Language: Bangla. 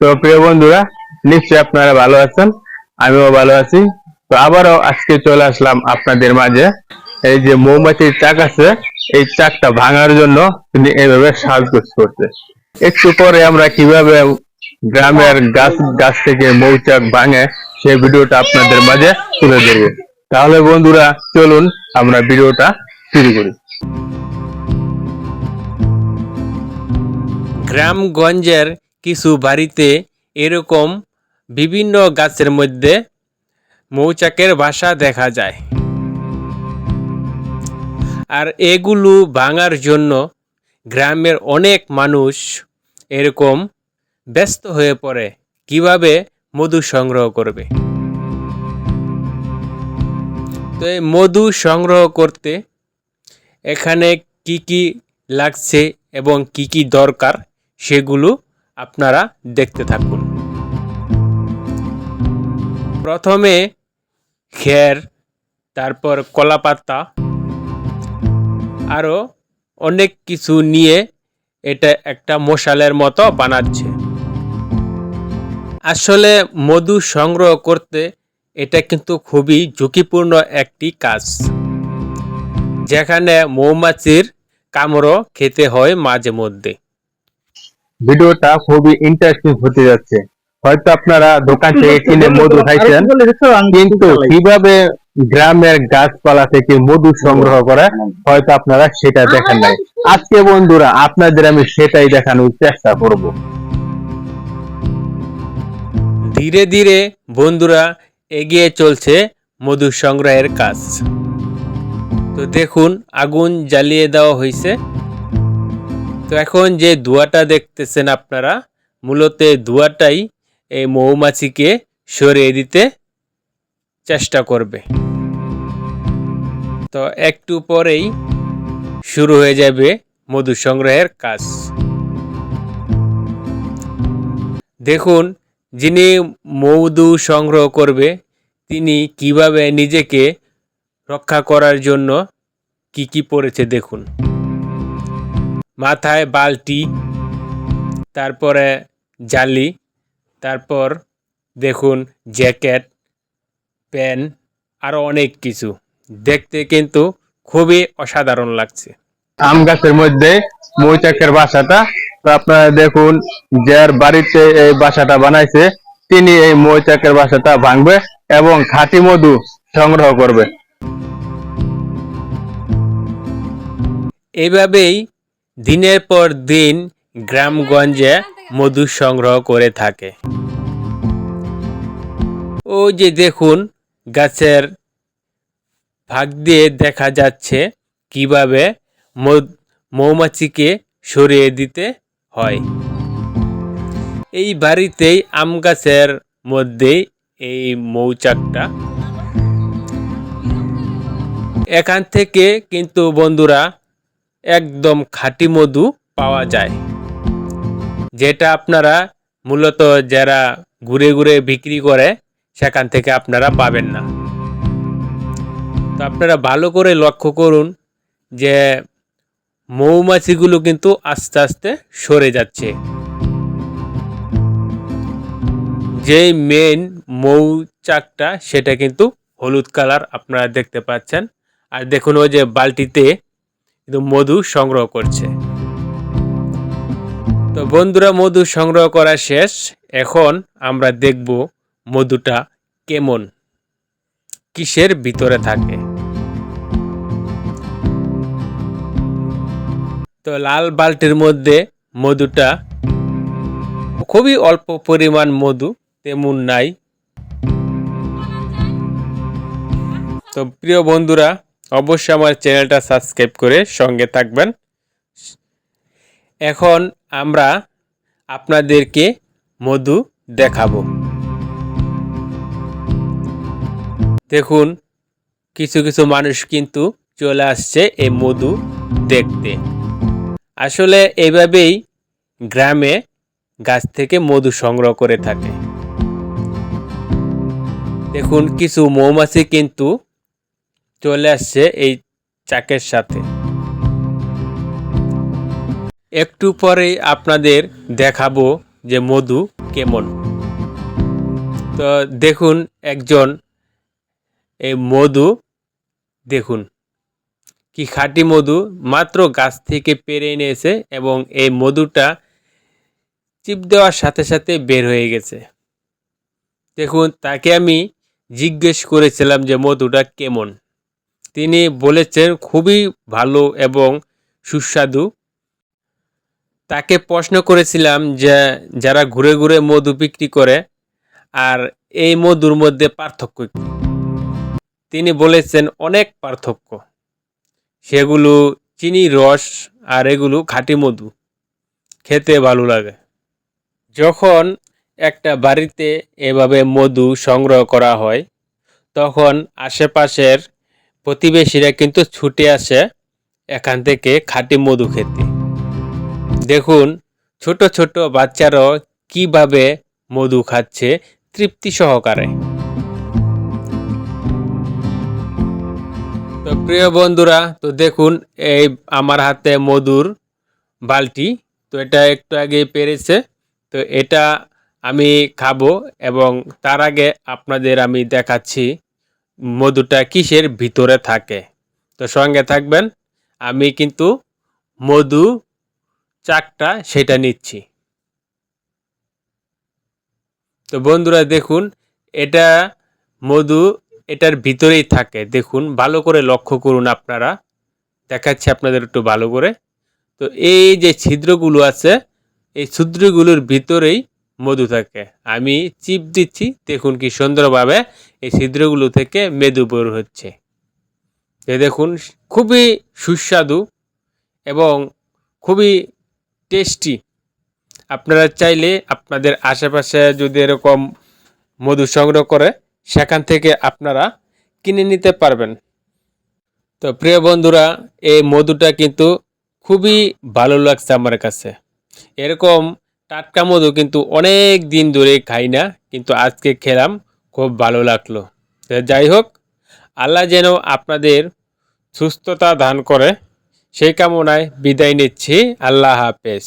তো প্রিয় বন্ধুরা, নিশ্চয়ই আপনারা ভালো আছেন, আমিও ভালো আছি। তো আবারও আজকে চলে আসলাম আপনাদের মাঝে। এই যে মৌমাছির চাক আছে, এই চাকটা ভাঙার জন্য তিনি এইভাবে সাজগোজ করছে। একটু পরে আমরা কীভাবে গ্রামের গাছ গাছ থেকে মৌচাক ভাঙে সেই ভিডিওটা আপনাদের মাঝে তুলে ধরবে। তাহলে বন্ধুরা, চলুন আমরা ভিডিওটা শুরু করি। গ্রামগঞ্জের কিছু বাড়িতে এরকম বিভিন্ন গাছের মধ্যে মৌচাকের বাসা দেখা যায়। আর এগুলো ভাঙার জন্য গ্রামের অনেক মানুষ এরকম ব্যস্ত হয়ে পড়ে, কীভাবে মধু সংগ্রহ করবে? তো এই মধু সংগ্রহ করতে এখানে কি কি লাগছে এবং কি কি দরকার সেগুলো আপনারা দেখতে থাকুন। প্রথমে খের, তারপর কলাপাতা আরও অনেক কিছু নিয়ে এটা একটা মশালের মতো বানাচ্ছে। আসলে মধু সংগ্রহ করতে এটা কিন্তু খুবই ঝুঁকিপূর্ণ একটি কাজ। যেখানে মৌমাছির কামড়ও খেতে হয় মাঝে মধ্যে। ভিডিওটা খুবই ইন্টারেস্টিং হতে যাচ্ছে। হয়তো আপনারা দোকান থেকে কিনে মধু খাইছেন কিন্তু কীভাবে গ্রামের গাছপালা থেকে মধু সংগ্রহ করে হয়তো আপনারা সেটা দেখেন নাই। আজকে বন্ধুরা আপনাদের আমি সেটাই দেখানোর চেষ্টা করব। ধীরে ধীরে বন্ধুরা এগিয়ে চলছে মধু সংগ্রহের কাজ। তো দেখুন আগুন জ্বালিয়ে দেওয়া হয়েছে তো এখন যে ধোঁয়াটা দেখতেছেন আপনারা, মূলত ধোঁয়াটাই এই মৌমাছিকে সরিয়ে দিতে চেষ্টা করবে। তো একটু পরেই শুরু হয়ে যাবে মধু সংগ্রহের কাজ। দেখুন, যিনি মধু সংগ্রহ করবে, তিনি কীভাবে নিজেকে রক্ষা করার জন্য কি কি পড়েছে দেখুন। মাথায় বালতি তারপরে জালি তারপর দেখুন জ্যাকেট প্যান আরও অনেক কিছু। দেখতে কিন্তু খুবই অসাধারণ লাগছে। আম গাছের মধ্যে মৌচাকের বাসাটা তো আপনারা দেখুন যার বাড়িতে এই বাসাটা বানাইছে তিনি এই মৌচাকের বাসাটা ভাঙবে এবং খাঁটি মধু সংগ্রহ করবে। এইভাবেই দিনের পর দিন গ্রামগঞ্জে মধু সংগ্রহ করে থাকে। ও যে দেখুন, গাছের ভাগ দিয়ে দেখা যাচ্ছে কীভাবে মৌমাছিকে সরিয়ে দিতে হয়। এই বাড়িতেই আম গাছের মধ্যেই এই মৌচাকটা। এখান থেকে কিন্তু বন্ধুরা একদম খাঁটি মধু পাওয়া যায়। যেটা আপনারা মূলত যারা ঘুরে ঘুরে বিক্রি করে, সেখান থেকে আপনারা পাবেন না। তো আপনারা ভালো করে লক্ষ্য করুন যে মৌমাছিগুলো কিন্তু আস্তে আস্তে সরে যাচ্ছে। যে মেন মৌচাকটা, সেটা কিন্তু হলুদ কালার আপনারা দেখতে পাচ্ছেন। আর দেখুন ওই যে বালতিতে কিন্তু মধু সংগ্রহ করছে। তো বন্ধুরা, মধু সংগ্রহ করা শেষ। এখন আমরা দেখব মধুটা কেমন, কিসের ভিতরে থাকে। তো লাল বালতির মধ্যে মধুটা, খুবই অল্প পরিমাণ মধু, তেমন নাই। তো প্রিয় বন্ধুরা অবশ্যই আমার চ্যানেলটা সাবস্ক্রাইব করে সঙ্গে থাকবেন। এখন আমরা আপনাদেরকে মধু দেখাবো। দেখুন, কিছু কিছু মানুষ কিন্তু চলে আসছে এই মধু দেখতে। আসলে এভাবেই গ্রামে গাছ থেকে মধু সংগ্রহ করে থাকে। দেখুন, কিছু মৌমাছি কিন্তু চলে আসছে এই চাকের সাথে। একটু পরেই আপনাদের দেখাবো যে মধু কেমন। তো দেখুন একজন এই মধু, দেখুন কি খাঁটি মধু, মাত্র গাছ থেকে পেরে এনেছে এবং এই মধুটা চিপ দেওয়ার সাথে সাথে বের হয়ে গেছে। দেখুন, তাকে আমি জিজ্ঞেস করেছিলাম যে মধুটা কেমন। তিনি বলেছেন, খুবই ভালো এবং সুস্বাদু। তাকে প্রশ্ন করেছিলাম যে, যারা ঘুরে ঘুরে মধু বিক্রি করে, আর এই মধুর মধ্যে পার্থক্য তিনি বলেছেন, অনেক পার্থক্য। সেগুলো চিনি, রস, আর এগুলো খাঁটি মধু। খেতে ভালো লাগে। যখন একটা বাড়িতে এভাবে মধু সংগ্রহ করা হয়, তখন আশেপাশের প্রতিবেশীরা কিন্তু ছুটে আসে এখান থেকে খাঁটি মধু খেতে। দেখুন, ছোট ছোট বাচ্চারাও কীভাবে মধু খাচ্ছে তৃপ্তি সহকারে। তো প্রিয় বন্ধুরা, তো দেখুন, এই আমার হাতে মধুর বালতি। তো এটা একটু আগে পেরেছে। তো এটা আমি খাব এবং তার আগে আপনাদের আমি দেখাচ্ছি মধুটা কিসের ভিতরে থাকে? তো সঙ্গে থাকবেন, আমি কিন্তু মধু চাকটা সেটা নিচ্ছি। তো বন্ধুরা দেখুন, এটা মধু এটার ভিতরেই থাকে। দেখুন, ভালো করে লক্ষ্য করুন আপনারা। দেখাচ্ছি আপনাদের একটু ভালো করে। তো এই যে ছিদ্রগুলো আছে, এই ছিদ্রগুলোর ভিতরেই মধু থাকে। আমি চিপ দিচ্ছি, দেখুন কি সুন্দরভাবে এই ছিদ্রগুলো থেকে মেদু বের হচ্ছে। এ দেখুন, খুবই সুস্বাদু এবং খুবই টেস্টি। আপনারা চাইলে আপনাদের আশেপাশে যদি এরকম মধু সংগ্রহ করে, সেখান থেকে আপনারা কিনে নিতে পারবেন। তো প্রিয় বন্ধুরা, এই মধুটা কিন্তু খুবই ভালো লাগছে আমার কাছে। এরকম টাটকা মধু কিন্তু অনেক দিন ধরে খাই না, কিন্তু আজকে খেলাম, খুব ভালো লাগল। যাই হোক, আল্লাহ যেন আপনাদের সুস্থতা দান করে, সেই কামনায় বিদায় নিচ্ছি। আল্লাহ হাফেজ।